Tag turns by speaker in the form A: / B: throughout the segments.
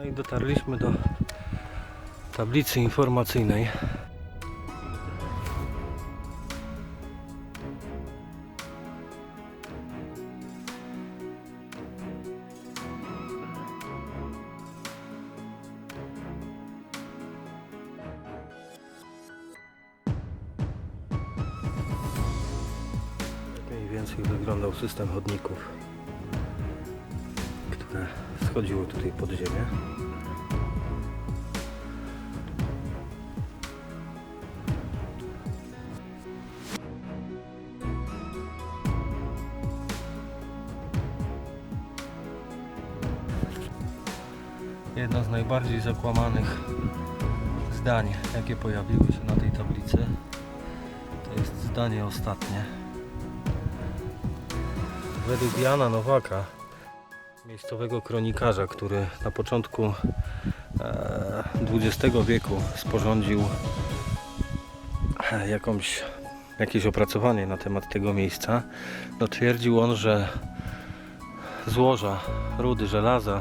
A: No i dotarliśmy do tablicy informacyjnej. Mniej więcej wyglądał system chodników, schodziły tutaj pod ziemię. Jedno z najbardziej zakłamanych zdań, jakie pojawiły się na tej tablicy, to jest zdanie ostatnie. Według Jana Nowaka, miejscowego kronikarza, który na początku e, XX wieku sporządził e, jakąś, jakieś opracowanie na temat tego miejsca, no twierdził on, że złoża rudy żelaza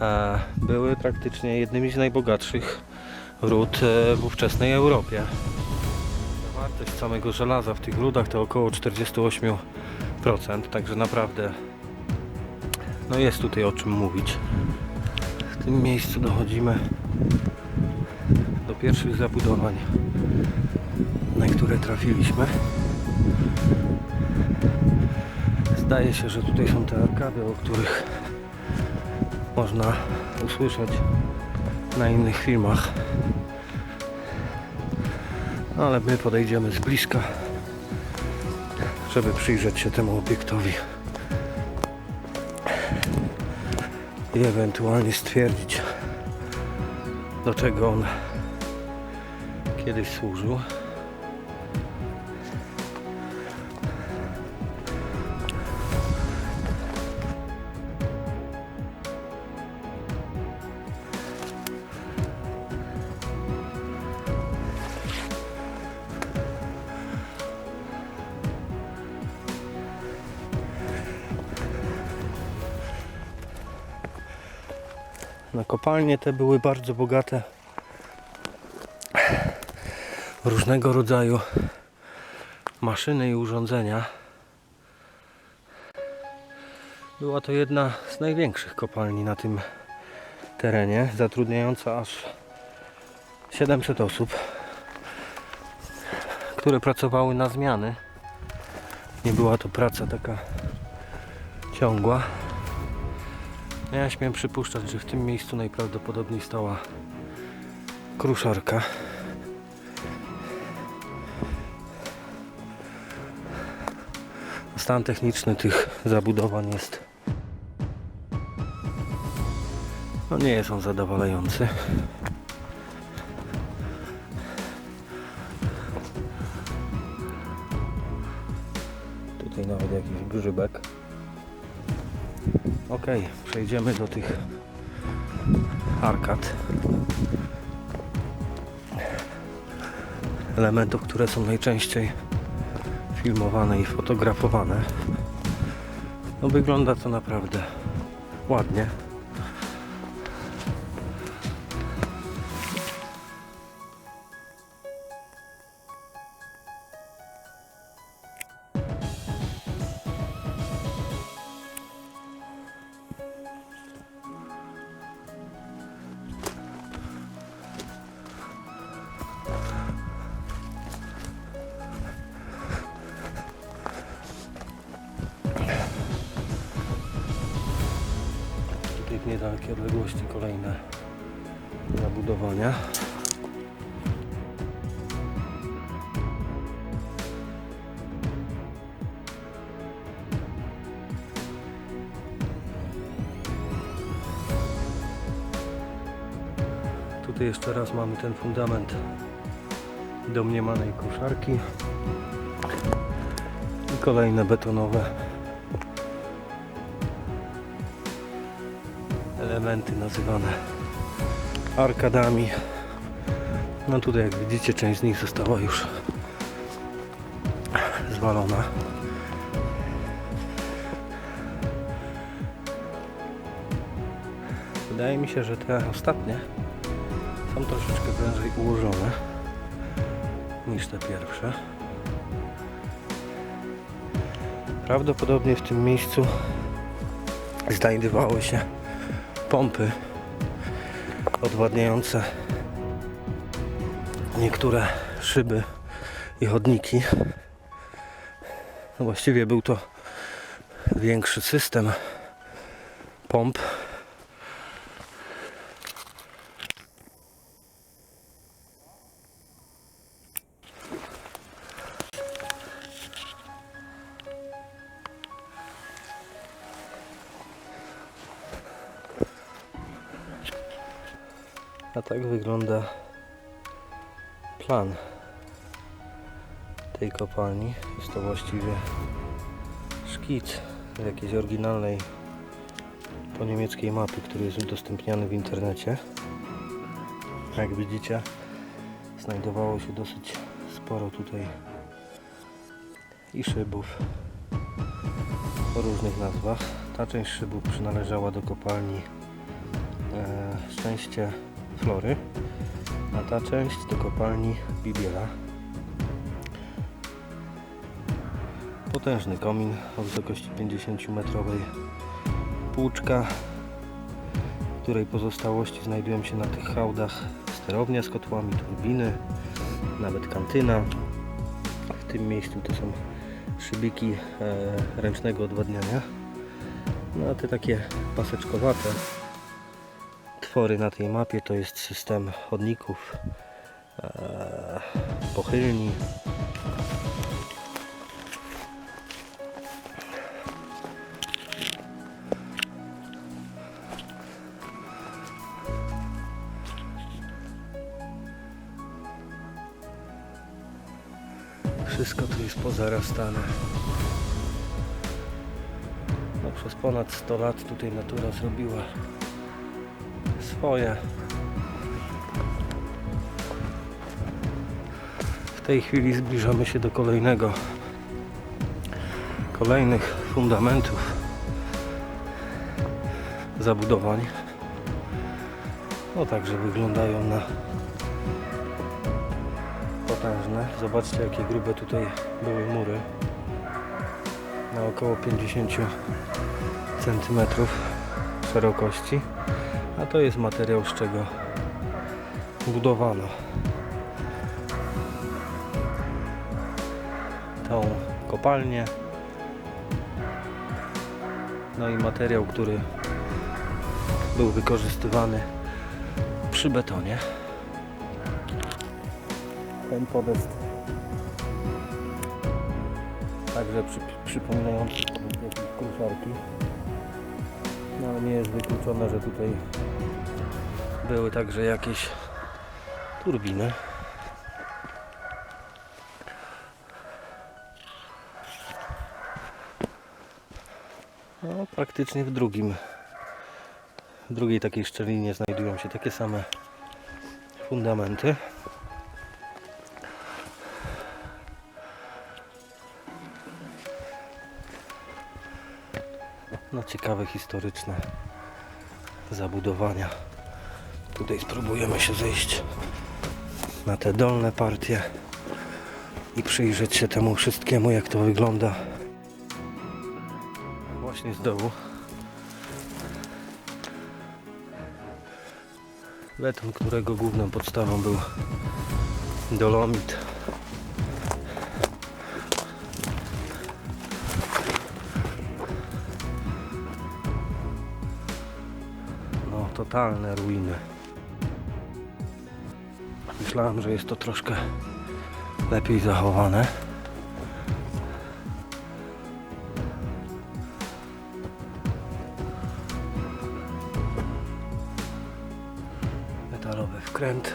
A: e, były praktycznie jednymi z najbogatszych ród e, w ówczesnej Europie. Zawartość samego żelaza w tych rudach to około 48%, także naprawdę no jest tutaj o czym mówić. W tym miejscu dochodzimy do pierwszych zabudowań, na które trafiliśmy. Zdaje się, że tutaj są te arkady, o których można usłyszeć na innych filmach. No, ale my podejdziemy z bliska, żeby przyjrzeć się temu obiektowi i ewentualnie stwierdzić, do czego on kiedyś służył. Na kopalnie te były bardzo bogate różnego rodzaju maszyny i urządzenia. Była to jedna z największych kopalni na tym terenie, zatrudniająca aż 700 osób, które pracowały na zmiany. Nie była to praca taka ciągła. Ja śmiem przypuszczać, że w tym miejscu najprawdopodobniej stała kruszarka. Stan techniczny tych zabudowań jest. No nie jest on zadowalający. Tutaj nawet jakiś grzybek. Ok, przejdziemy do tych arkad. Elementów, które są najczęściej filmowane i fotografowane. No wygląda to naprawdę ładnie. Niedalekiej odległości kolejne zabudowania. Tutaj jeszcze raz mamy ten fundament domniemanej koszarki i kolejne betonowe elementy nazywane arkadami. No tutaj jak widzicie część z nich została już zwalona. Wydaje mi się, że te ostatnie są troszeczkę wężej ułożone niż te pierwsze. Prawdopodobnie w tym miejscu znajdowały się pompy odwadniające niektóre szyby i chodniki. No właściwie był to większy system pomp. A tak wygląda plan tej kopalni. Jest to właściwie szkic z jakiejś oryginalnej po niemieckiej mapy, który jest udostępniany w internecie. Jak widzicie, znajdowało się dosyć sporo tutaj i szybów o różnych nazwach. Ta część szybów przynależała do kopalni e, Szczęście Flory, a ta część do kopalni Bibiela. Potężny komin o wysokości 50 metrowej. Płuczka, której pozostałości znajdują się na tych hałdach sterownia z kotłami, turbiny, nawet kantyna. W tym miejscu to są szybiki e, ręcznego odwadniania. No a te takie paseczkowate twory na tej mapie to jest system chodników, e, pochylni, Wszystko tu jest pozarastane. No, przez ponad 100 lat tutaj natura zrobiła swoje. W tej chwili zbliżamy się do kolejnego kolejnych fundamentów zabudowań. No także wyglądają na potężne. Zobaczcie jakie grube tutaj były mury. Na około 50 cm szerokości. A to jest materiał z czego budowano tą kopalnię. No i materiał, który był wykorzystywany przy betonie ten podest także przy, przypominający jakieś kruszarki no ale nie jest wykluczone, że tutaj były także jakieś turbiny no, praktycznie w drugim w drugiej takiej szczelinie znajdują się takie same fundamenty no ciekawe historyczne zabudowania. Tutaj spróbujemy się zejść na te dolne partie i przyjrzeć się temu wszystkiemu jak to wygląda właśnie z dołu. Beton, którego główną podstawą był dolomit. No, totalne ruiny. Myślałem, że jest to troszkę lepiej zachowane. Metalowy wkręt.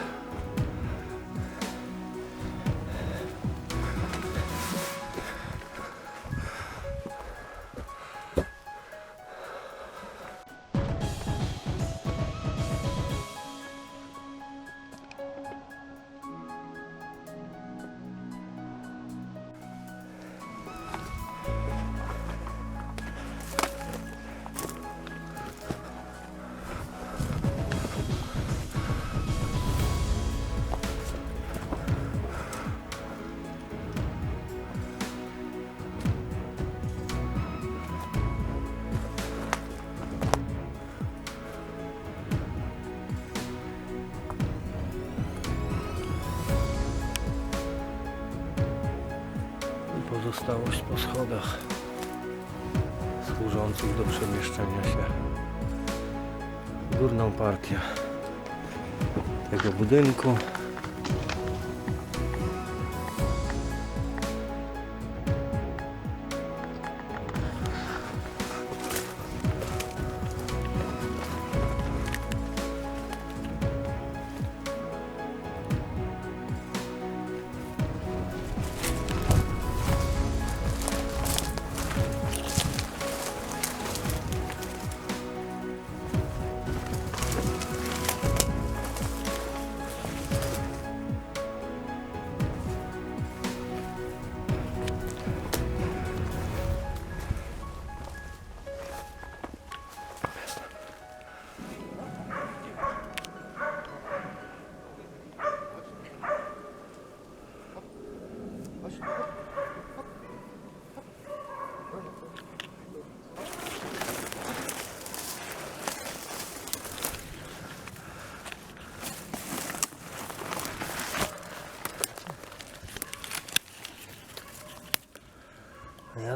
A: Pozostałość po schodach służących do przemieszczenia się w górną partię tego budynku.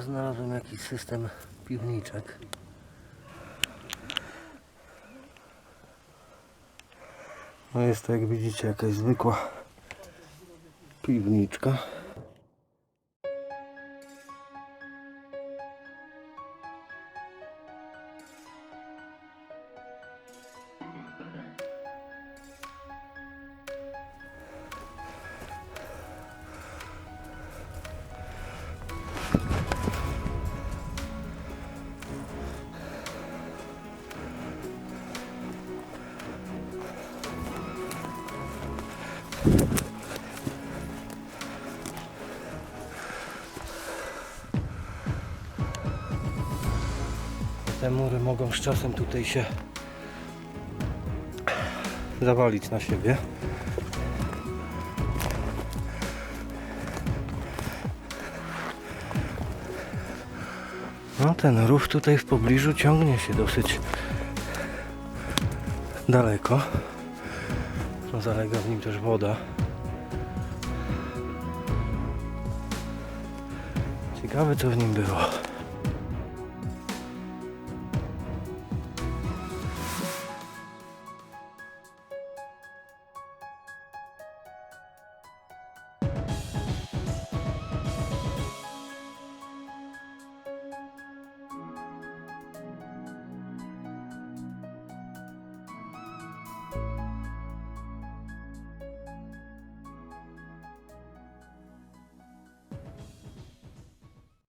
A: Znalazłem jakiś system piwniczek. No jest to jak widzicie jakaś zwykła piwniczka. Te mury mogą z czasem tutaj się zawalić na siebie. No ten rów tutaj w pobliżu ciągnie się dosyć daleko. No, zalega w nim też woda. Ciekawe co w nim było.